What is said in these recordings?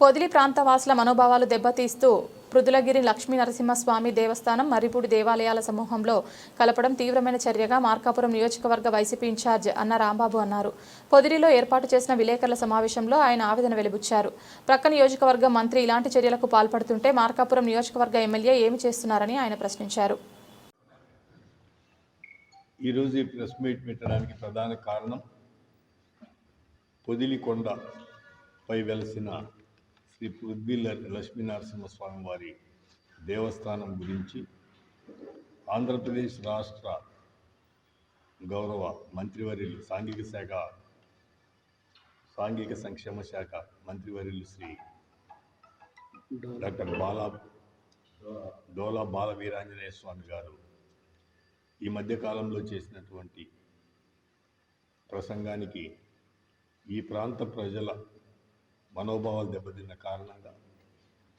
పొదిలి ప్రాంత వాసుల మనోభావాలు దెబ్బతీస్తూ పృథులగిరి లక్ష్మీ నరసింహస్వామి దేవస్థానం మర్రిపూడి దేవాలయాల సమూహంలో కలపడం తీవ్రమైన చర్యగా మార్కాపురం నియోజకవర్గ వైసీపీ ఇన్ఛార్జ్ అన్న రాంబాబు అన్నారు. పొదిలిలో ఏర్పాటు చేసిన విలేకరుల సమావేశంలో ఆయన ఆవేదన వెలిబుచ్చారు. ప్రక్క నియోజకవర్గ మంత్రి ఇలాంటి చర్యలకు పాల్పడుతుంటే మార్కాపురం నియోజకవర్గ ఎమ్మెల్యే ఏమి చేస్తున్నారని ఆయన ప్రశ్నించారు. ఈరోజు ఈ ప్రెస్ మీట్ పెట్టడానికి ప్రధాన కారణం పొదిలి కొండపై వెలసిన శ్రీ పృథ్వీ ల- వారి దేవస్థానం గురించి ఆంధ్రప్రదేశ్ రాష్ట్ర గౌరవ మంత్రివర్యులు సాంఘిక శాఖ సాంఘిక సంక్షేమ శాఖ మంత్రివర్యులు శ్రీ డాక్టర్ బాలా డోలా బాల వీరాంజనేయ స్వామి గారు ఈ మధ్యకాలంలో చేసినటువంటి ప్రసంగానికి ఈ ప్రాంత ప్రజల మనోభావాలు దెబ్బతిన్న కారణంగా.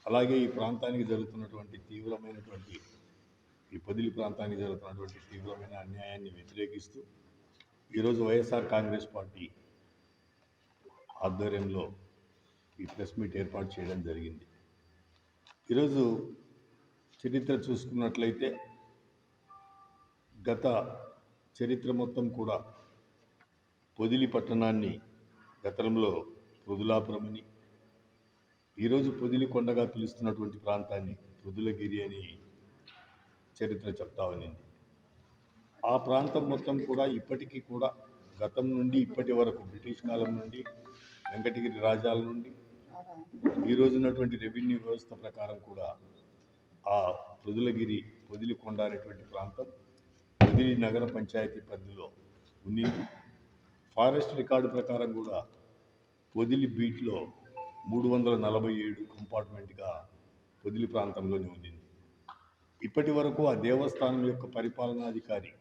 అలాగే ఈ ప్రాంతానికి జరుగుతున్నటువంటి తీవ్రమైనటువంటి ఈ పొదిలి ప్రాంతానికి జరుగుతున్నటువంటి తీవ్రమైన అన్యాయాన్ని వ్యతిరేకిస్తూ ఈరోజు వైఎస్ఆర్ కాంగ్రెస్ పార్టీ ఆధ్వర్యంలో ఈ ప్రెస్ మీట్ ఏర్పాటు చేయడం జరిగింది. ఈరోజు చరిత్ర చూసుకున్నట్లయితే గత చరిత్ర మొత్తం కూడా పొదిలి పట్టణాన్ని గతంలో పొదులాపురమని. ఈరోజు పొదిలి కొండగా పిలుస్తున్నటువంటి ప్రాంతాన్ని పొదులగిరి అని చరిత్ర చెప్తా ఉన్నింది. ఆ ప్రాంతం మొత్తం కూడా ఇప్పటికీ కూడా గతం నుండి ఇప్పటి వరకు బ్రిటిష్ కాలం నుండి వెంకటగిరి రాజాల నుండి ఈ రోజున్నటువంటి రెవెన్యూ వ్యవస్థ ప్రకారం కూడా ఆ పృథులగిరి పొదిలికొండ అనేటువంటి ప్రాంతం పొదిలి నగర పంచాయతీ పరిధిలో ఉంది ఫారెస్ట్ రికార్డు ప్రకారం కూడా పొదిలి బీట్లో మూడు వందల నలభై ఏడు కంపార్ట్మెంట్గా పొదిలి ప్రాంతంలోనే ఉండింది ఇప్పటి వరకు ఆ దేవస్థానం యొక్క పరిపాలనాధికారి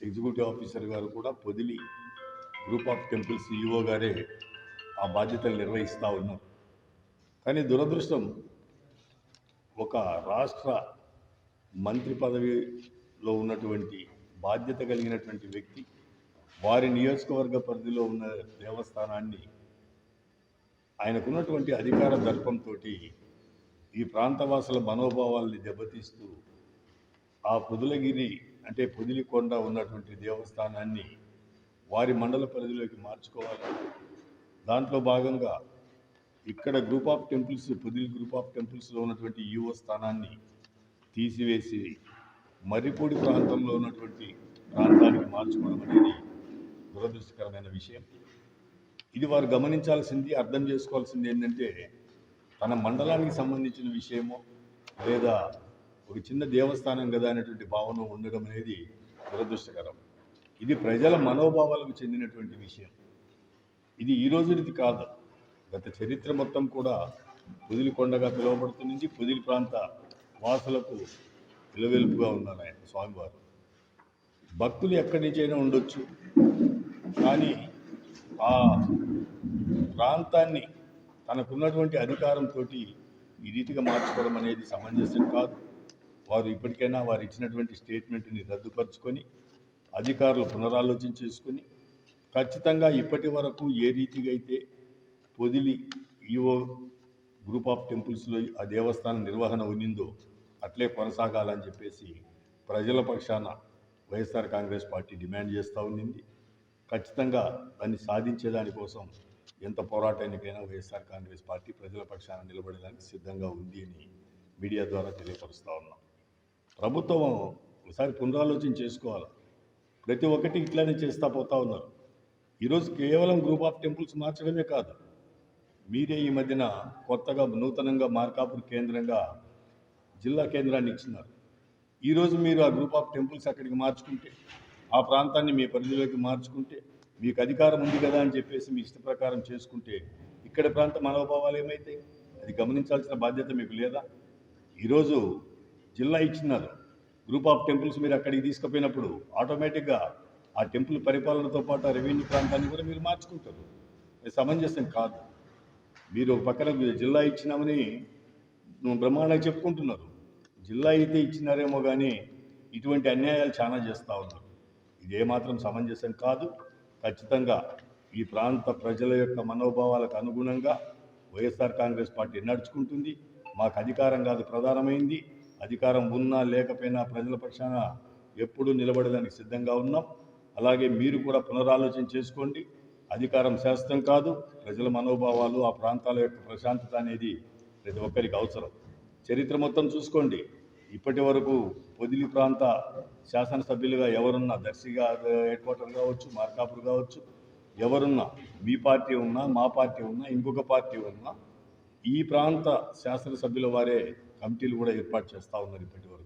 ఎగ్జిక్యూటివ్ ఆఫీసర్ గారు కూడా Podili group of temples EO గారే ఆ బాధ్యతలు నిర్వహిస్తూ ఉన్నారు. కానీ దురదృష్టం ఒక రాష్ట్ర మంత్రి పదవిలో ఉన్నటువంటి బాధ్యత కలిగినటువంటి వ్యక్తి వారి నియోజకవర్గ పరిధిలో ఉన్న దేవస్థానాన్ని ఆయనకున్నటువంటి అధికార దర్పంతో ఈ ప్రాంతవాసుల మనోభావాల్ని దెబ్బతీస్తూ ఆ పుదులగిరి అంటే పుదిలికొండ ఉన్నటువంటి దేవస్థానాన్ని వారి మండల పరిధిలోకి మార్చుకోవాలి. దాంట్లో భాగంగా ఇక్కడ group of temples Podili group of టెంపుల్స్లో ఉన్నటువంటి ఈఓ స్థానాన్ని తీసివేసి మర్రిపూడి ప్రాంతంలో ఉన్నటువంటి ప్రాంతానికి మార్చుకోవడం అనేది దురదృష్టకరమైన విషయం. ఇది వారు గమనించాల్సింది అర్థం చేసుకోవాల్సింది ఏంటంటే తన మండలానికి సంబంధించిన విషయమో లేదా ఒక చిన్న దేవస్థానం కదా అనేటువంటి భావన ఉండడం అనేది దురదృష్టకరం. ఇది ప్రజల మనోభావాలకు చెందినటువంటి విషయం. ఇది ఈ రోజుది కాదు. గత చరిత్ర మొత్తం కూడా పుదిలికొండగా పిలువబడుతుంది పుదిలి ప్రాంత వాసులకు విలువెలుపుగా ఉన్నారు ఆయన స్వామివారు. భక్తులు ఎక్కడి నుంచైనా ఉండొచ్చు. కానీ ఆ ప్రాంతాన్ని తనకున్నటువంటి అధికారంతో ఈ రీతిగా మార్చుకోవడం అనేది సమంజసం కాదు. వారు ఇప్పటికైనా వారు ఇచ్చినటువంటి స్టేట్మెంట్ని రద్దుపరుచుకొని అధికారులు పునరాలోచన చేసుకొని ఖచ్చితంగా ఇప్పటి వరకు ఏ రీతిగా అయితే పొదిలి ఈఓ గ్రూప్ ఆఫ్ టెంపుల్స్లో ఆ దేవస్థానం నిర్వహణ ఉన్నిందో అట్లే కొనసాగాలని చెప్పేసి ప్రజల పక్షాన వైఎస్ఆర్ కాంగ్రెస్ పార్టీ డిమాండ్ చేస్తూ ఉన్నింది. ఖచ్చితంగా దాన్ని సాధించేదానికోసం ఎంత పోరాటానికైనా వైఎస్ఆర్ కాంగ్రెస్ పార్టీ ప్రజల పక్షాన నిలబడేదానికి సిద్ధంగా ఉంది అని మీడియా ద్వారా తెలియపరుస్తూ ఉన్నాం. ప్రభుత్వం ఒకసారి పునరాలోచన చేసుకోవాలి? ప్రతి ఒక్కటి ఇట్లానే చేస్తూ పోతా ఉన్నారు. ఈరోజు కేవలం గ్రూప్ ఆఫ్ టెంపుల్స్ మార్చడమే కాదు మీరే ఈ మధ్యన కొత్తగా నూతనంగా మార్కాపూర్ కేంద్రంగా జిల్లా కేంద్రాన్ని ఇచ్చినారు. ఈరోజు మీరు ఆ గ్రూప్ ఆఫ్ టెంపుల్స్ అక్కడికి మార్చుకుంటే ఆ ప్రాంతాన్ని మీ పరిధిలోకి మార్చుకుంటే మీకు అధికారం ఉంది కదా అని చెప్పేసి మీ ఇష్ట ప్రకారం చేసుకుంటే ఇక్కడ ప్రాంత మనోభావాలు ఏమైతాయి? అది గమనించాల్సిన బాధ్యత మీకు లేదా? ఈరోజు జిల్లా ఇచ్చినారు. గ్రూప్ ఆఫ్ టెంపుల్స్ మీరు అక్కడికి తీసుకుపోయినప్పుడు ఆటోమేటిక్గా ఆ టెంపుల్ పరిపాలనతో పాటు ఆ రెవెన్యూ ప్రాంతాన్ని కూడా మీరు మార్చుకుంటారు. అది సమంజసం కాదు. మీరు ఒక పక్కన జిల్లా ఇచ్చినామని బ్రహ్మాండంగా చెప్పుకుంటున్నారు. జిల్లా అయితే ఇచ్చినారేమో కానీ ఇటువంటి అన్యాయాలు చాలా చేస్తూ ఉన్నారు. ఏమాత్రం సమంజసం కాదు. ఖచ్చితంగా ఈ ప్రాంత ప్రజల యొక్క మనోభావాలకు అనుగుణంగా వైఎస్ఆర్ కాంగ్రెస్ పార్టీ నడుచుకుంటుంది. మాకు అధికారం కాదు ప్రధానమైంది. అధికారం ఉన్నా లేకపోయినా ప్రజల పక్షాన ఎప్పుడూ నిలబడడానికి సిద్ధంగా ఉన్నాం. అలాగే మీరు కూడా పునరాలోచన చేసుకోండి. అధికారం శాస్త్రం కాదు. ప్రజల మనోభావాలు ఆ ప్రాంతాల యొక్క ప్రశాంతత అనేది ప్రతి ఒక్కరికి అవసరం. చరిత్ర మొత్తం చూసుకోండి. ఇప్పటి వరకు పొదిలి ప్రాంత శాసనసభ్యులుగా ఎవరున్నా దర్శిగా హెడ్ క్వార్టర్ కావచ్చు మార్కాపూర్ కావచ్చు ఎవరున్నా మీ పార్టీ ఉన్నా మా పార్టీ ఉన్నా ఇంకొక పార్టీ ఉన్నా ఈ ప్రాంత శాసనసభ్యుల వారే కమిటీలు కూడా ఏర్పాటు చేస్తూ ఉన్నారు ఇప్పటి వరకు.